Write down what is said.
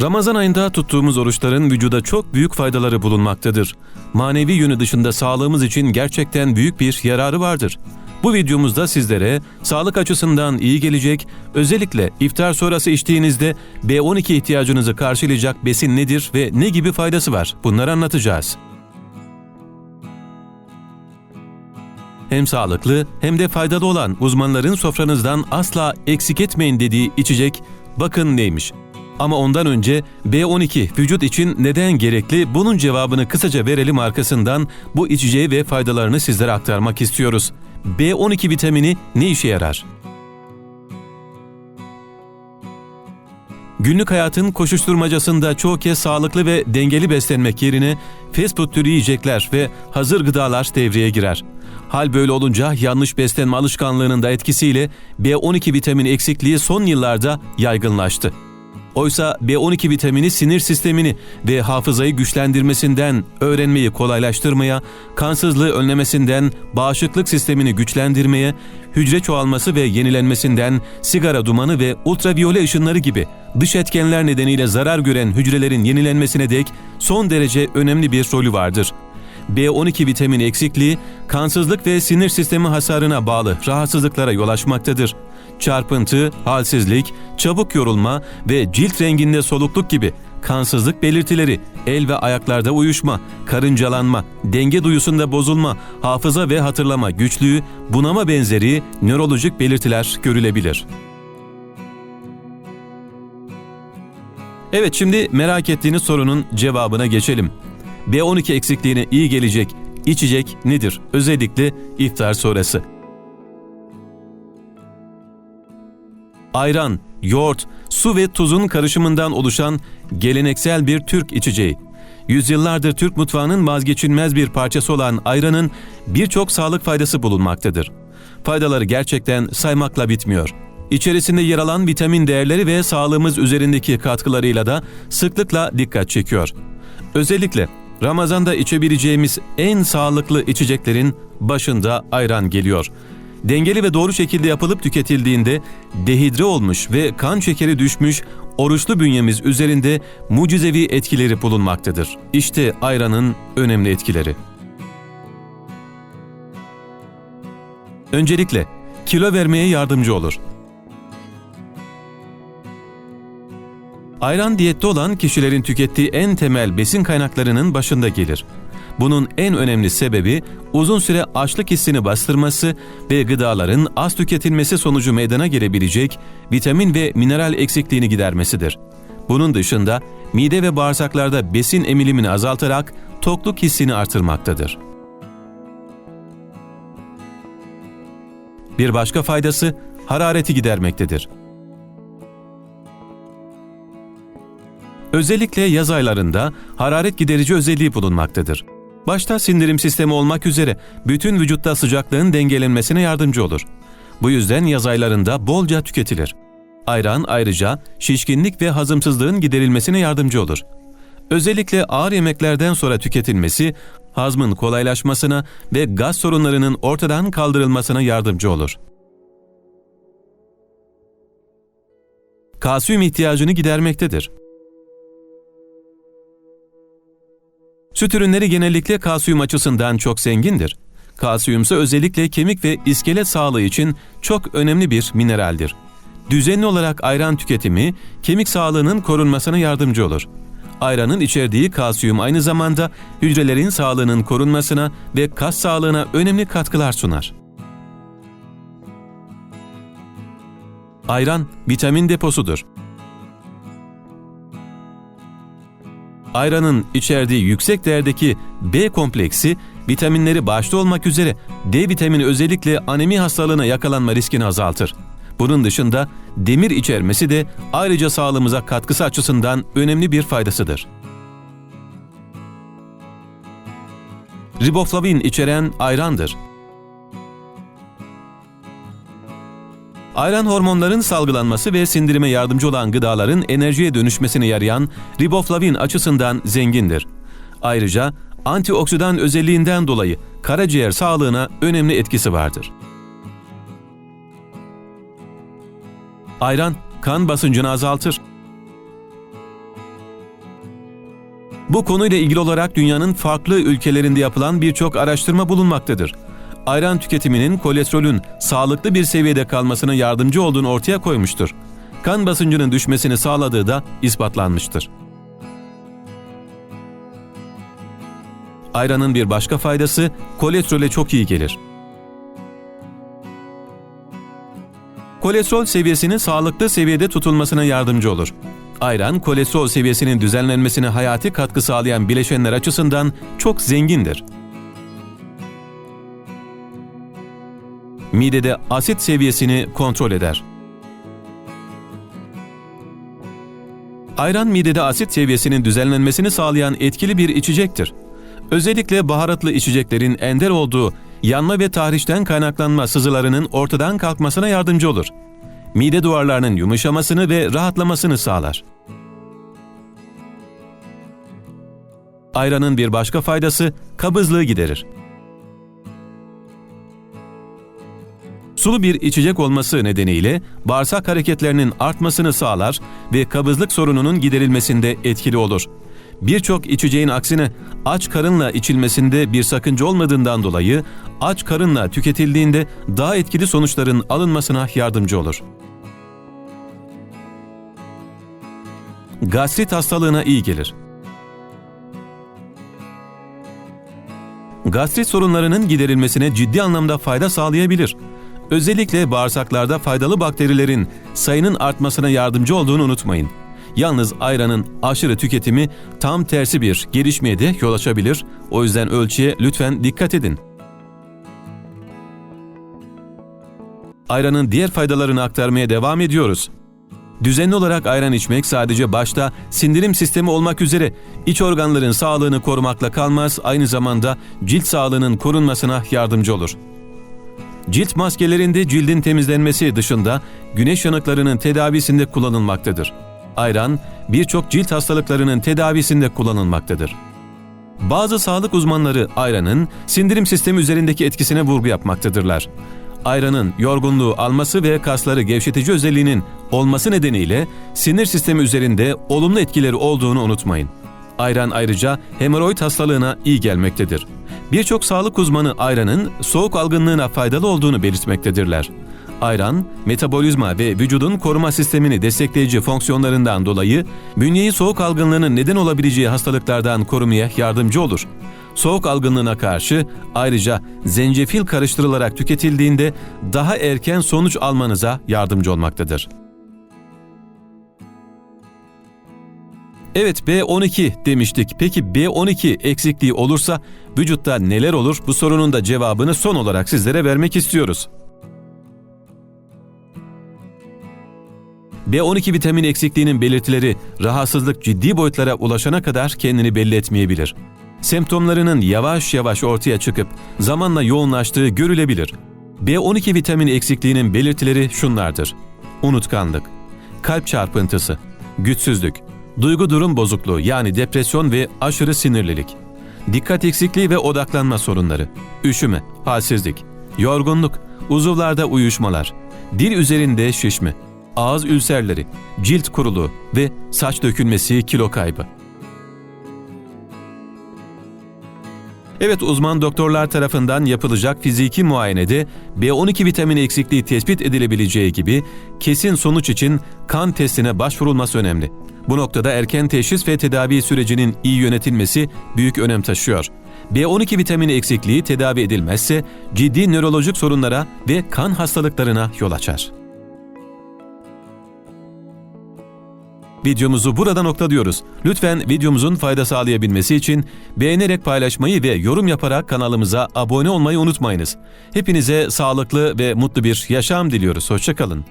Ramazan ayında tuttuğumuz oruçların vücuda çok büyük faydaları bulunmaktadır. Manevi yönü dışında sağlığımız için gerçekten büyük bir yararı vardır. Bu videomuzda sizlere sağlık açısından iyi gelecek, özellikle iftar sonrası içtiğinizde B12 ihtiyacınızı karşılayacak besin nedir ve ne gibi faydası var? Bunları anlatacağız. Hem sağlıklı hem de faydalı olan uzmanların sofranızdan asla eksik etmeyin dediği içecek bakın neymiş. Ama ondan önce B12 vücut için neden gerekli bunun cevabını kısaca verelim arkasından bu içeceği ve faydalarını sizlere aktarmak istiyoruz. B12 vitamini ne işe yarar? Günlük hayatın koşuşturmacasında çoğu kez sağlıklı ve dengeli beslenmek yerine fast food türü yiyecekler ve hazır gıdalar devreye girer. Hal böyle olunca yanlış beslenme alışkanlığının da etkisiyle B12 vitamini eksikliği son yıllarda yaygınlaştı. Oysa B12 vitamini sinir sistemini ve hafızayı güçlendirmesinden öğrenmeyi kolaylaştırmaya, kansızlığı önlemesinden bağışıklık sistemini güçlendirmeye, hücre çoğalması ve yenilenmesinden sigara dumanı ve ultraviyole ışınları gibi dış etkenler nedeniyle zarar gören hücrelerin yenilenmesine dek son derece önemli bir rolü vardır. B12 vitamini eksikliği, kansızlık ve sinir sistemi hasarına bağlı rahatsızlıklara yol açmaktadır. Çarpıntı, halsizlik, çabuk yorulma ve cilt renginde solukluk gibi kansızlık belirtileri, el ve ayaklarda uyuşma, karıncalanma, denge duyusunda bozulma, hafıza ve hatırlama güçlüğü, bunama benzeri nörolojik belirtiler görülebilir. Evet şimdi merak ettiğiniz sorunun cevabına geçelim. B12 eksikliğine iyi gelecek içecek nedir? Özellikle iftar sonrası. Ayran, yoğurt, su ve tuzun karışımından oluşan geleneksel bir Türk içeceği. Yüzyıllardır Türk mutfağının vazgeçilmez bir parçası olan ayranın birçok sağlık faydası bulunmaktadır. Faydaları gerçekten saymakla bitmiyor. İçerisinde yer alan vitamin değerleri ve sağlığımız üzerindeki katkılarıyla da sıklıkla dikkat çekiyor. Özellikle Ramazan'da içebileceğimiz en sağlıklı içeceklerin başında ayran geliyor. Dengeli ve doğru şekilde yapılıp tüketildiğinde dehidre olmuş ve kan şekeri düşmüş oruçlu bünyemiz üzerinde mucizevi etkileri bulunmaktadır. İşte ayranın önemli etkileri. Öncelikle kilo vermeye yardımcı olur. Ayran diyette olan kişilerin tükettiği en temel besin kaynaklarının başında gelir. Bunun en önemli sebebi uzun süre açlık hissini bastırması ve gıdaların az tüketilmesi sonucu meydana gelebilecek vitamin ve mineral eksikliğini gidermesidir. Bunun dışında mide ve bağırsaklarda besin emilimini azaltarak tokluk hissini artırmaktadır. Bir başka faydası harareti gidermektedir. Özellikle yaz aylarında hararet giderici özelliği bulunmaktadır. Başta sindirim sistemi olmak üzere bütün vücutta sıcaklığın dengelenmesine yardımcı olur. Bu yüzden yaz aylarında bolca tüketilir. Ayran ayrıca şişkinlik ve hazımsızlığın giderilmesine yardımcı olur. Özellikle ağır yemeklerden sonra tüketilmesi, hazmın kolaylaşmasına ve gaz sorunlarının ortadan kaldırılmasına yardımcı olur. Kalsiyum ihtiyacını gidermektedir. Süt ürünleri genellikle kalsiyum açısından çok zengindir. Kalsiyum ise özellikle kemik ve iskelet sağlığı için çok önemli bir mineraldir. Düzenli olarak ayran tüketimi kemik sağlığının korunmasına yardımcı olur. Ayranın içerdiği kalsiyum aynı zamanda hücrelerin sağlığının korunmasına ve kas sağlığına önemli katkılar sunar. Ayran vitamin deposudur. Ayranın içerdiği yüksek değerdeki B kompleksi vitaminleri başta olmak üzere D vitamini özellikle anemi hastalığına yakalanma riskini azaltır. Bunun dışında demir içermesi de ayrıca sağlığımıza katkısı açısından önemli bir faydasıdır. Riboflavin içeren ayrandır. Ayran hormonların salgılanması ve sindirime yardımcı olan gıdaların enerjiye dönüşmesine yarayan riboflavin açısından zengindir. Ayrıca antioksidan özelliğinden dolayı karaciğer sağlığına önemli etkisi vardır. Ayran kan basıncını azaltır. Bu konuyla ilgili olarak dünyanın farklı ülkelerinde yapılan birçok araştırma bulunmaktadır. Ayran tüketiminin kolesterolün sağlıklı bir seviyede kalmasına yardımcı olduğunu ortaya koymuştur. Kan basıncının düşmesini sağladığı da ispatlanmıştır. Ayranın bir başka faydası kolesterole çok iyi gelir. Kolesterol seviyesinin sağlıklı seviyede tutulmasına yardımcı olur. Ayran, kolesterol seviyesinin düzenlenmesine hayati katkı sağlayan bileşenler açısından çok zengindir. Midede asit seviyesini kontrol eder. Ayran midede asit seviyesinin düzenlenmesini sağlayan etkili bir içecektir. Özellikle baharatlı içeceklerin ender olduğu yanma ve tahrişten kaynaklanma sızılarının ortadan kalkmasına yardımcı olur. Mide duvarlarının yumuşamasını ve rahatlamasını sağlar. Ayranın bir başka faydası kabızlığı giderir. Sulu bir içecek olması nedeniyle bağırsak hareketlerinin artmasını sağlar ve kabızlık sorununun giderilmesinde etkili olur. Birçok içeceğin aksine aç karınla içilmesinde bir sakınca olmadığından dolayı aç karınla tüketildiğinde daha etkili sonuçların alınmasına yardımcı olur. Gastrit hastalığına iyi gelir. Gastrit sorunlarının giderilmesine ciddi anlamda fayda sağlayabilir. Özellikle bağırsaklarda faydalı bakterilerin sayının artmasına yardımcı olduğunu unutmayın. Yalnız ayranın aşırı tüketimi tam tersi bir gelişmeye de yol açabilir. O yüzden ölçüye lütfen dikkat edin. Ayranın diğer faydalarını aktarmaya devam ediyoruz. Düzenli olarak ayran içmek sadece başta sindirim sistemi olmak üzere iç organların sağlığını korumakla kalmaz, aynı zamanda cilt sağlığının korunmasına yardımcı olur. Cilt maskelerinde cildin temizlenmesi dışında güneş yanıklarının tedavisinde kullanılmaktadır. Ayran birçok cilt hastalıklarının tedavisinde kullanılmaktadır. Bazı sağlık uzmanları ayranın sindirim sistemi üzerindeki etkisine vurgu yapmaktadırlar. Ayranın yorgunluğu alması ve kasları gevşetici özelliğinin olması nedeniyle sinir sistemi üzerinde olumlu etkileri olduğunu unutmayın. Ayran ayrıca hemoroid hastalığına iyi gelmektedir. Birçok sağlık uzmanı ayranın soğuk algınlığına faydalı olduğunu belirtmektedirler. Ayran, metabolizma ve vücudun koruma sistemini destekleyici fonksiyonlarından dolayı bünyeyi soğuk algınlığının neden olabileceği hastalıklardan korumaya yardımcı olur. Soğuk algınlığına karşı ayrıca zencefil karıştırılarak tüketildiğinde daha erken sonuç almanıza yardımcı olmaktadır. Evet B12 demiştik. Peki B12 eksikliği olursa vücutta neler olur? Bu sorunun da cevabını son olarak sizlere vermek istiyoruz. B12 vitamin eksikliğinin belirtileri rahatsızlık ciddi boyutlara ulaşana kadar kendini belli etmeyebilir. Semptomlarının yavaş yavaş ortaya çıkıp zamanla yoğunlaştığı görülebilir. B12 vitamin eksikliğinin belirtileri şunlardır. Unutkanlık, kalp çarpıntısı, güçsüzlük, duygu durum bozukluğu yani depresyon ve aşırı sinirlilik, dikkat eksikliği ve odaklanma sorunları, üşüme, halsizlik, yorgunluk, uzuvlarda uyuşmalar, dil üzerinde şişme, ağız ülserleri, cilt kuruluğu ve saç dökülmesi, kilo kaybı. Evet uzman doktorlar tarafından yapılacak fiziki muayenede B12 vitamini eksikliği tespit edilebileceği gibi kesin sonuç için kan testine başvurulması önemli. Bu noktada erken teşhis ve tedavi sürecinin iyi yönetilmesi büyük önem taşıyor. B12 vitamini eksikliği tedavi edilmezse ciddi nörolojik sorunlara ve kan hastalıklarına yol açar. Videomuzu burada noktalıyoruz. Lütfen videomuzun fayda sağlayabilmesi için beğenerek paylaşmayı ve yorum yaparak kanalımıza abone olmayı unutmayınız. Hepinize sağlıklı ve mutlu bir yaşam diliyoruz. Hoşçakalın.